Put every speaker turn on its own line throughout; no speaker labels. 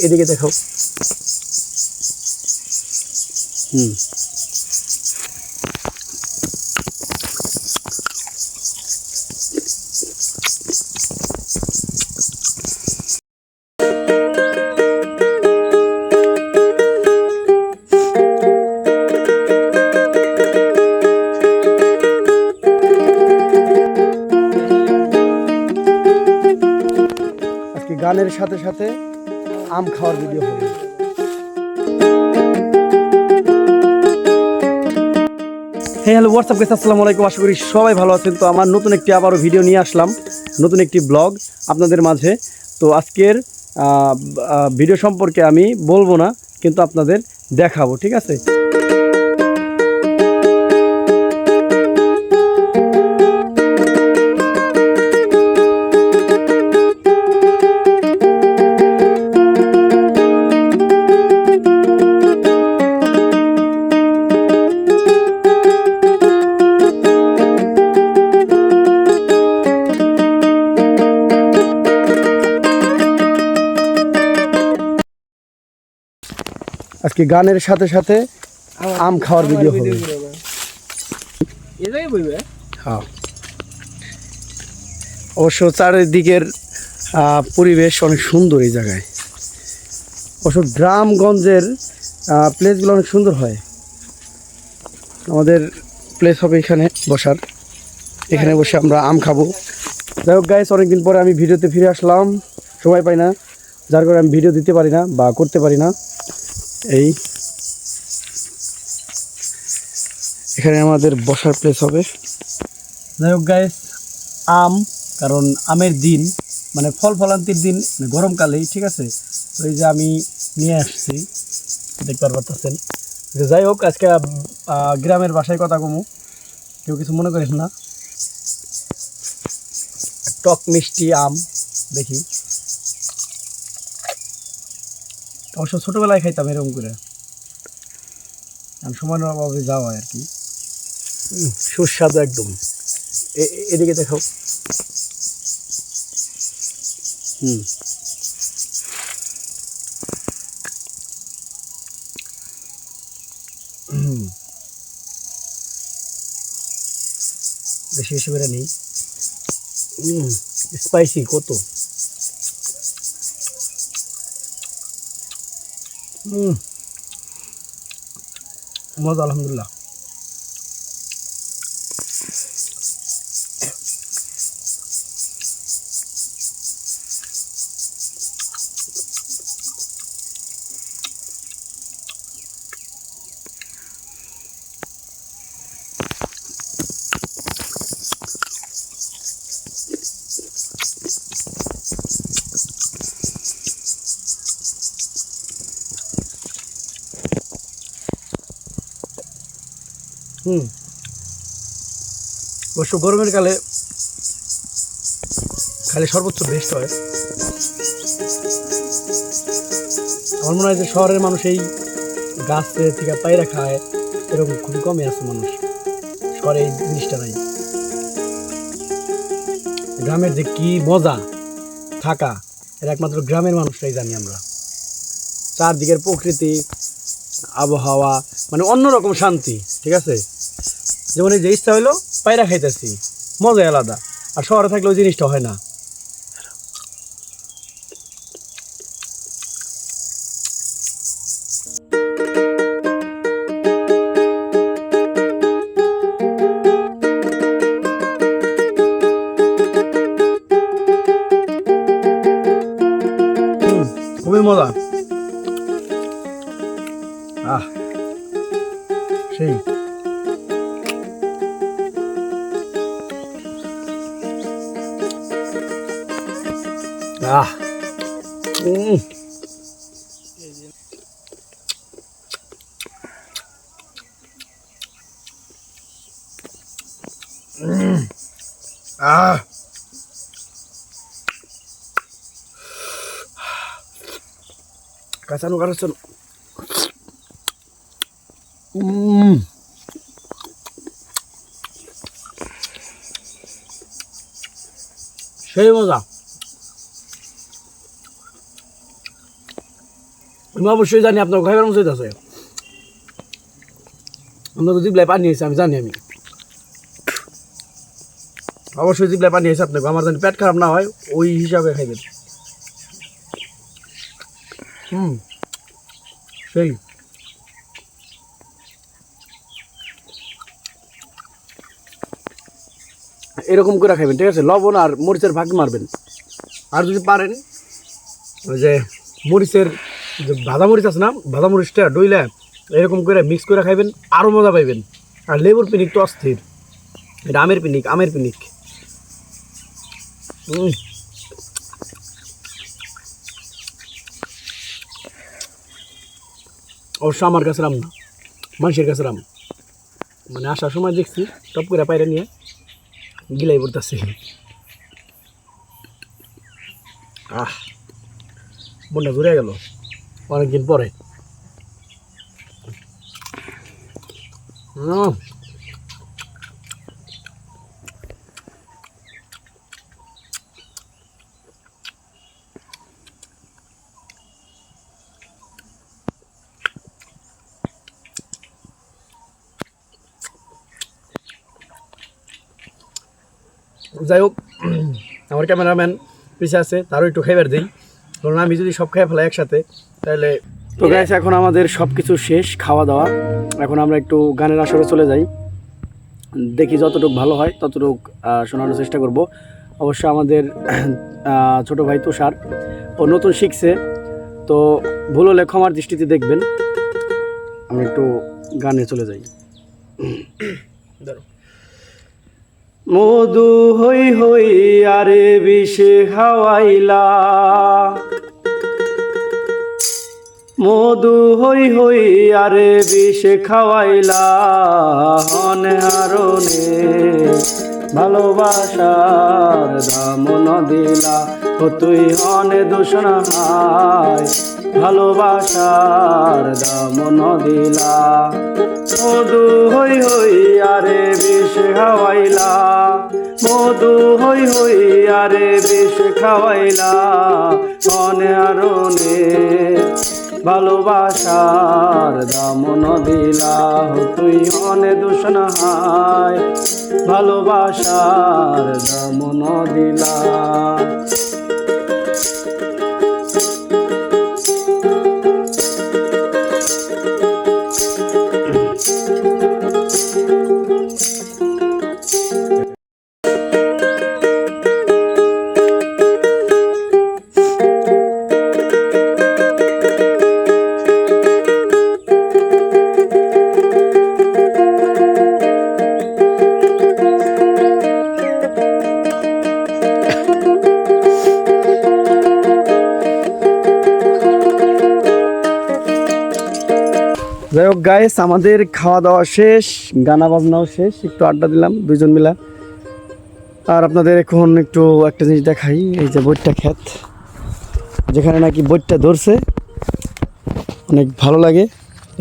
এদিকে দেখো। হুম। গানের সাথে সাথে আম খাওয়ার ভিডিও হবে। হ্যাঁ হ্যালো হোয়াটসঅ্যাপ গেছে আসসালামু আলাইকুম। আশা করি সবাই ভালো আছেন। তো আমার নতুন একটি আবারও ভিডিও নিয়ে আসলাম। নতুন একটি ব্লগ আপনাদের মাঝে। তো আজকের ভিডিও সম্পর্কে আমি বলব না, কিন্তু আপনাদের দেখাবো, ঠিক আছে? আজকে গানের সাথে সাথে আম খাওয়ার ভিডিও হবে। হ্যাঁ। অবশ্য চারিদিকের পরিবেশ অনেক সুন্দর এই জায়গায়। অবশ্য গ্রামগঞ্জের প্লেসগুলো অনেক সুন্দর হয়। আমাদের প্লেস হবে এখানে বসার। এখানে বসে আমরা আম খাব। যাই হোক গাইস অনেকদিন পরে আমি ভিডিওতে ফিরে আসলাম। সময় পাই না। যার কারণে আমি ভিডিও দিতে পারি না বা করতে পারি না। এই। এখানে আমাদের বসার প্লেস হবে। যাই হোক গাইস আম, কারণ আমের দিন মানে ফল ফলান্তির দিন মানে গরমকালেই, ঠিক আছে? তো এই যে আমি নিয়ে আসছি, দেখতে পারতেছেন। যে যাই হোক, আজকে গ্রামের বাসায় কথা কমু। কেউ কিছু মনে করিস না। টক মিষ্টি আম, দেখি। অবশ্য ছোটোবেলায় খাইতাম এরকম করে। সময়ের অভাবে যাওয়া আর কি। সুস্বাদু একদম। এদিকে দেখো হুম। হুম। বেশি বেশি করে নেই। স্পাইসি কত? মজা আলহামদুলিল্লাহ। অবশ্য গরমের কালে খালি সর্বোচ্চ বেস্ট হয়। আমার মনে হয় যে শহরের মানুষ এই গাছ থেকে পায়রা খায়, এরকম খুবই কমই আছে মানুষ। শহরে এই জিনিসটা নাই। গ্রামের যে কি মজা, থাকা এটা একমাত্র গ্রামের মানুষরাই জানি আমরা। চারদিকের প্রকৃতি, আবহাওয়া মানে অন্যরকম শান্তি, ঠিক আছে? যেমন এই যে ইচ্ছা হইল পায়রা খাইতেছি, মজাই আলাদা। আর শহরে থাকলে ওই জিনিসটা হয় না। আহ। উম। আহ কাঁচানো কাঁচানো উম। সেই মজা আমি অবশ্যই জানি আপনার খাইবার মতো আছে। আমরা তো জিবলাই পানি হয়েছে, আমি জানি আমি। অবশ্যই জিবলাই পানি হয়েছে আপনাকে, আমার জানি পেট খারাপ না হয়, ওই হিসাবে খাইবেন। হুম, সেই। এরকম করে খাবেন ঠিক আছে? লবণ আর মরিচের ভাগ মারবেন। আর যদি পারেন, ওই যে মরিচের ভাজা মরিচ আছে না ভাজা মরিচটা ডইলে এরকম করে মিক্স করে খাইবেন আরও মজা পাইবেন। আর লেবুর পিনিক তো অস্থির। এটা আমের পিনিক আমের পিনিক। অবশ্য আমার কাছে রাম না, মানুষের কাছে রাম। মানে আসার সময় দেখছি, টপ করে পাইরে নিয়ে গিলাই পড়তেছে। আহ, মনটা ঘুরে গেল। অনেকদিন পরে। যাই হোক আমার ক্যামেরাম্যান পিছে আছে তারও একটু খাইবার দিই। কারণ আমি যদি সব খাই ফেলাই একসাথে, তাহলে তো গ্যাস এখন আমাদের সব কিছু শেষ, খাওয়া দাওয়া। এখন আমরা একটু গানের আসরে চলে যাই। দেখি যতটুকু ভালো হয়, ততটুকু শোনানোর চেষ্টা করব। অবশ্য আমাদের ছোট ভাই তুষার, ও নতুন শিখছে। তো ভুল হলে ক্ষমার দৃষ্টিতে দেখবেন। আমরা একটু গানে চলে যাই। মধু হই হই আরে বিষে খাওয়াইলা মধু হই হই আরে বিষে খাওয়াইলা হনে হারনে ভালোবাসার দাম দিলা ও তুই হনে দূষণ হায়। ভালোবাসার দাম দিলা মধু হই হই আরে বিষ খাওয়াইলা। মধু হই হই আরে বিষ খাওয়াইলা মনে আরনে ভালোবাসার দামন দিলা তুই অনে দূষণ হায়। ভালোবাসার দামন দিলা যাই হোক গাইস আমাদের খাওয়া দাওয়া শেষ গানা বাজনাও শেষ, একটু আড্ডা দিলাম, দুইজন মিলা। আর আপনাদের এখন একটু একটা জিনিস দেখাই, এই যে বইটা ক্ষেত যেখানে নাকি বইটা ধরছে। অনেক ভালো লাগে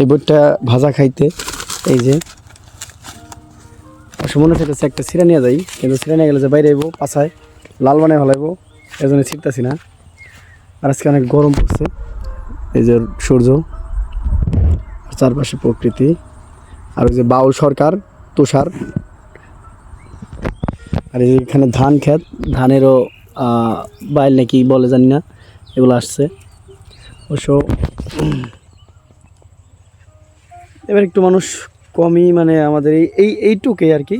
এই বইটা ভাজা খাইতে, এই যে। মনে হচ্ছে একটা সিরা নিয়ে যাই, কিন্তু সিরা নিয়ে গেলে যে বাইরে আইবো, পাছায় লাল বানায় হলাইবো এই জন্য ছিটতাছি না। আর আজকে অনেক গরম পড়ছে, এই যে সূর্য। চারপাশে প্রকৃতি, আর ওই যে বাউল সরকার, তুষার। আর এই এখানে ধান ক্ষেত, ধানেরও বাইল নাকি বলে জানি না, এগুলো আসছে। অবশ্য এবার একটু মানুষ কমই মানে আমাদের এই এই এইটুকুই আর কি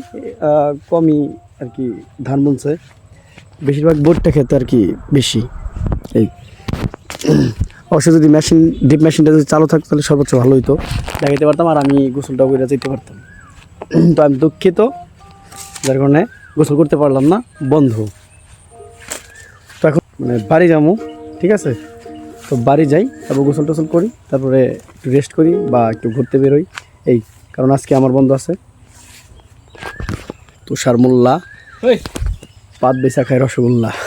কমই আর কি ধান বুনছে বেশিরভাগ বোটটা খেতে আর কি বেশি। এই অবশ্য যদি মেশিন ডিপ মেশিনটা যদি চালু থাকতো তাহলে সর্বোচ্চ ভালো হতো দেখাইতে পারতাম আর আমি গোসলটা করে যেতে পারতাম। তো আমি দুঃখিত যার কারণে গোসল করতে পারলাম না বন্ধ। তো এখন মানে বাড়ি যাব ঠিক আছে? তো বাড়ি যাই তারপর গোসল টোসল করি তারপরে একটু রেস্ট করি বা একটু ঘুরতে বেরোই। এই কারণ আজকে আমার বন্ধ আছে। তুষার মোল্লা। পাত বেচা খায় রসগোল্লা।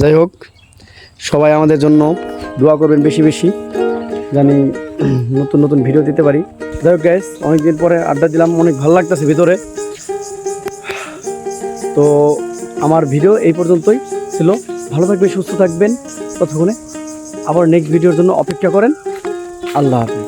যাই হোক সবাই আমাদের জন্য দোয়া করবেন বেশি বেশি, জানি নতুন নতুন ভিডিও দিতে পারি। যাই হোক গ্যাস অনেকদিন পরে আড্ডা দিলাম, অনেক ভালো লাগতেছে ভিতরে। তো আমার ভিডিও এই পর্যন্তই ছিল। ভালো থাকবে সুস্থ থাকবেন। ততক্ষণে আবার নেক্সট ভিডিওর জন্য অপেক্ষা করেন। আল্লাহ হাফিজ।